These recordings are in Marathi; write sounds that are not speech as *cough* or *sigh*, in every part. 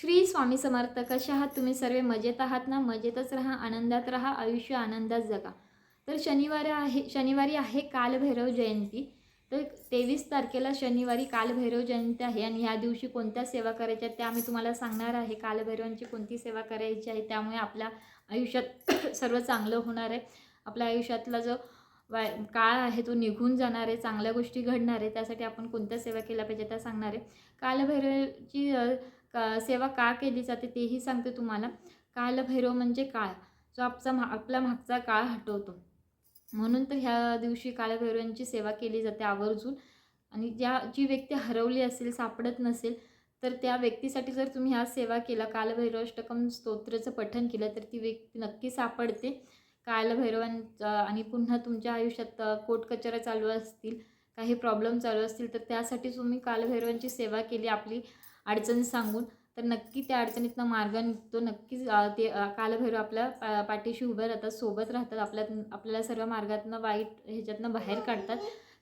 श्री स्वामी समर्थ कशा आहात तुम्ही सर्व? मजेत आहात ना? मजेतच राहा आनंदात राहा आयुष्य आनंदात जगा. तर शनिवार आहे शनिवारी आहे कालभैरव जयंती. तर तेवीस तारखेला शनिवारी कालभैरव जयंती आहे आणि ह्या दिवशी कोणत्या सेवा करायच्या त्या मी तुम्हाला सांगणार आहे. कालभैरवांची कोणती सेवा करायची आहे त्यामुळे आपल्या आयुष्यात *coughs* सर्व चांगलं होणार आहे. आपल्या आयुष्यातला जो वाय काळ आहे तो निघून जाणार आहे चांगल्या गोष्टी घडणार आहे त्यासाठी आपण कोणत्या सेवा केल्या पाहिजे त्या सांगणार आहे. कालभैरवची का सेवा का केली जाते तेही सांगते तुम्हाला. कालभैरव म्हणजे काळ जो आपचा मा आपला मागचा काळ हटवतो. म्हणून तर ह्या दिवशी कालभैरवांची सेवा केली जाते आवर्जून. आणि ज्या जी व्यक्ती हरवली असेल सापडत नसेल तर त्या व्यक्तीसाठी जर तुम्ही ह्या सेवा केला कालभैरव अष्टकम स्तोत्राचं पठण केलं तर ती व्यक्ती नक्की सापडते. कालभैरवांचं आणि पुन्हा तुमच्या आयुष्यात अ, चालू असतील काही प्रॉब्लेम चालू असतील तर त्यासाठी तुम्ही कालभैरवांची सेवा केली. आपली अडचण सांगून तर नक्की त्या अडचणीतनं मार्ग निघतो. नक्कीच ते कालभैरव आपल्या पा पाठीशी उभे राहतात सोबत राहतात आपल्या आपल्याला सर्व मार्गातनं वाईट ह्याच्यातनं बाहेर काढतात.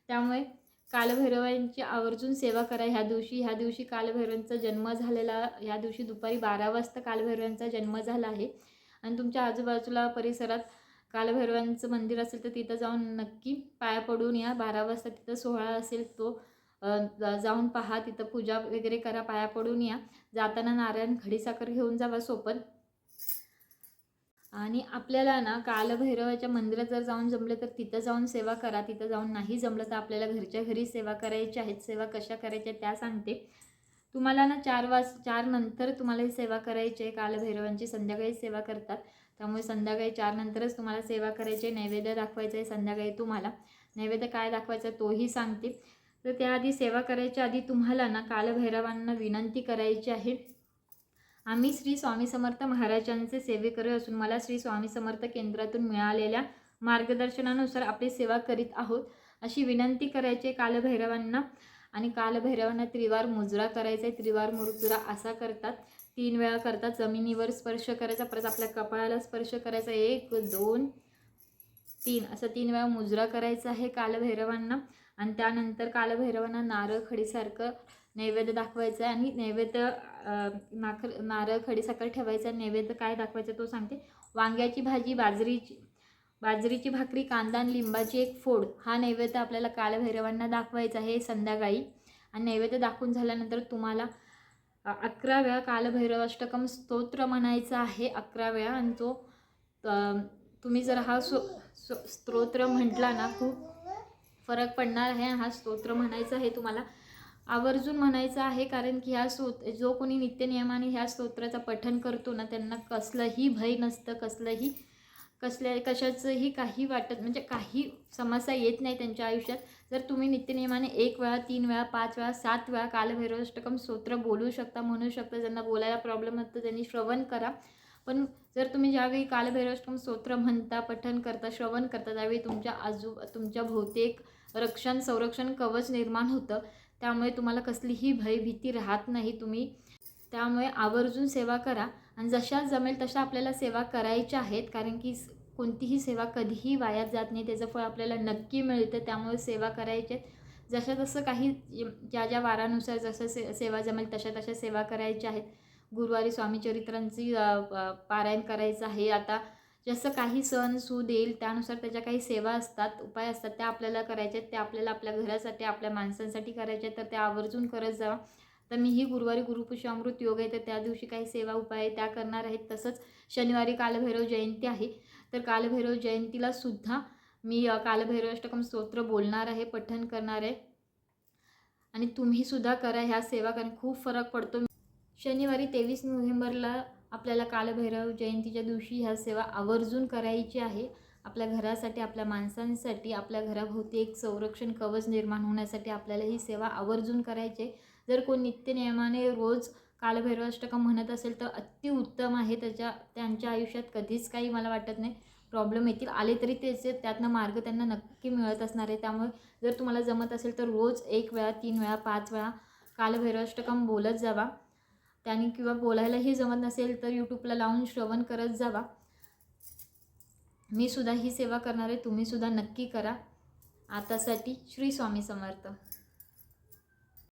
त्यामुळे कालभैरवांची आवर्जून सेवा करा. ह्या दिवशी ह्या दिवशी कालभैरवांचा जन्म झालेला ह्या दिवशी दुपारी बारा वाजता कालभैरवांचा जन्म झाला आहे. आणि तुमच्या आजूबाजूला परिसरात कालभैरवांचं मंदिर असेल तर तिथं जाऊन नक्की पाया पडून या. बारा वाजता तिथं सोहळा असेल तो जाऊन पहा तिथं पूजा वगैरे करा पाया पडून या. जाताना नारायण खडीसाखर घेऊन जावा सोबत. आणि आपल्याला ना कालभैरवाच्या मंदिरात जर जाऊन जमलं तर तिथं जाऊन सेवा करा. तिथं जाऊन नाही जमलं तर आपल्याला घरच्या घरी सेवा करायची आहेत सेवा कशा करायच्या त्या सांगते. तुम्हाला ना चार वाज चार नंतर तुम्हाला ही सेवा करायची आहे. कालभैरवांची संध्याकाळी सेवा करतात. त्यामुळे संध्याकाळी चार नंतरच तुम्हाला सेवा करायची आहे. नैवेद्य दाखवायचं आहे संध्याकाळी तुम्हाला. नैवेद्य काय दाखवायचं तोही सांगते. तर त्याआधी सेवा करायच्या आधी तुम्हाला ना कालभैरवांना विनंती करायची आहे. आम्ही श्री स्वामी समर्थ महाराजांचे सेवेकरी असून मला श्री स्वामी समर्थ केंद्रातून मिळालेल्या मार्गदर्शनानुसार आपली सेवा करीत आहोत. अशी विनंती करायची आहे कालभैरवांना. आणि कालभैरवांना त्रिवार मुजरा करायचा आहे. त्रिवार मुजरा असा करतात. तीन वेळा करतात. जमिनीवर स्पर्श करायचा. परत आपल्या कपाळाला स्पर्श करायचा. एक दोन तीन असं तीन वेळा मुजरा करायचा आहे कालभैरवांना. आणि त्यानंतर कालभैरवांना नारळ खडीसारखं नैवेद्य दाखवायचं आहे आणि नैवेद्य नाखर नारळ खडीसाखर ठेवायचं आहे. नैवेद्य काय दाखवायचं तो सांगते. वांग्याची भाजी बाजरीची बाजरीची भाकरी कांदा आणि लिंबाची एक फोड. हा नैवेद्य आपल्याला कालभैरवांना दाखवायचा आहे संध्याकाळी. आणि नैवेद्य दाखवून झाल्यानंतर तुम्हाला अकरा वेळा कालभैरव अष्टकम स्तोत्र म्हणायचं आहे. अकरा वेळा आणि तो तुम्ही जर हा सो- स्तोत्र म्हटला ना खूप फरक पडणार आहे हा स्तोत्र म्हणायचा आहे तुम्हाला. आवर्जून म्हणायचं आहे कारण की ह्या स्तोत जो कोणी नित्यनियमाने ह्या स्तोत्राचं पठन करतो ना त्यांना कसलंही भय नसतं कसलंही कसल्या कशाचंही काही वाटत म्हणजे काही समस्या येत नाही त्यांच्या आयुष्यात. जर तुम्ही नित्यनियमाने एक वेळा तीन वेळा पाच वेळा सात वेळा कालभैरवष्टकम स्तोत्र बोलू शकता म्हणू शकता ज्यांना बोलायला प्रॉब्लेम असतं त्यांनी श्रवण करा. पण जर तुम्ही ज्यावेळी कालभैरवष्टकम स्तोत्र म्हणता पठन करता श्रवण करता त्यावेळी तुमच्या आजू तुमच्या बहुतेक रक्षण संरक्षण कवच निर्माण होतं. त्यामुळे तुम्हाला कसलीही भयभीती राहत नाही तुम्ही. त्यामुळे आवर्जून सेवा करा. आणि जशा जमेल तशा आपल्याला सेवा करायच्या आहेत. कारण की कोणतीही सेवा कधीही वायात जात नाही. त्याचं फळ आपल्याला नक्की मिळतं. त्यामुळे सेवा करायच्या आहेत. जशा जसं काही ज्या ज्या वारानुसार जसं से सेवा जमेल तशा तशा सेवा करायच्या आहेत. गुरुवारी स्वामीचरित्रांची पारायण करायचं आहे. आता जसं काही सण सूद येईल त्यानुसार त्याच्या काही सेवा असतात उपाय असतात त्या आपल्याला करायच्या आहेत त्या आपल्याला आपल्या घरासाठी आपल्या माणसांसाठी करायच्या आहेत तर त्या आवर्जून करत जावा तर मी ही गुरुवारी गुरुपुष्यामृत योग आहे तर त्या दिवशी काही सेवा उपाय त्या करणार आहेत तसंच शनिवारी कालभैरव जयंती आहे. तर कालभैरव जयंतीला सुद्धा मी कालभैरव अष्टकम स्तोत्र बोलणार आहे पठण करणार आहे. आणि तुम्हीसुद्धा करा ह्या सेवा कारण खूप फरक पडतो. शनिवारी तेवीस नोव्हेंबरला आपल्याला कालभैरव जयंतीच्या दिवशी ह्या सेवा आवर्जून करायची आहे. आपल्या घरासाठी आपल्या माणसांसाठी आपल्या घराभोवती एक संरक्षण कवच निर्माण होण्यासाठी आपल्याला ही सेवा आवर्जून करायची आहे. जर कोण नित्यनियमाने रोज कालभैरवाष्टकम म्हणत असेल तर अतिउत्तम आहे. त्याच्या त्यांच्या आयुष्यात कधीच काही मला वाटत नाही. प्रॉब्लेम येतील आले तरी त्याचे त्यातनं मार्ग त्यांना नक्की मिळत असणार आहे. त्यामुळे जर तुम्हाला जमत असेल तर रोज एक वेळा तीन वेळा पाच वेळा कालभैरवाष्टकम बोलत जावा. त्याने किंवा बोलायलाही जमत नसेल तर यूट्यूबला लावून श्रवण करत जावा. मी सुद्धा ही सेवा करणार आहे. तुम्ही सुद्धा नक्की करा. आतासाठी श्री स्वामी समर्थ.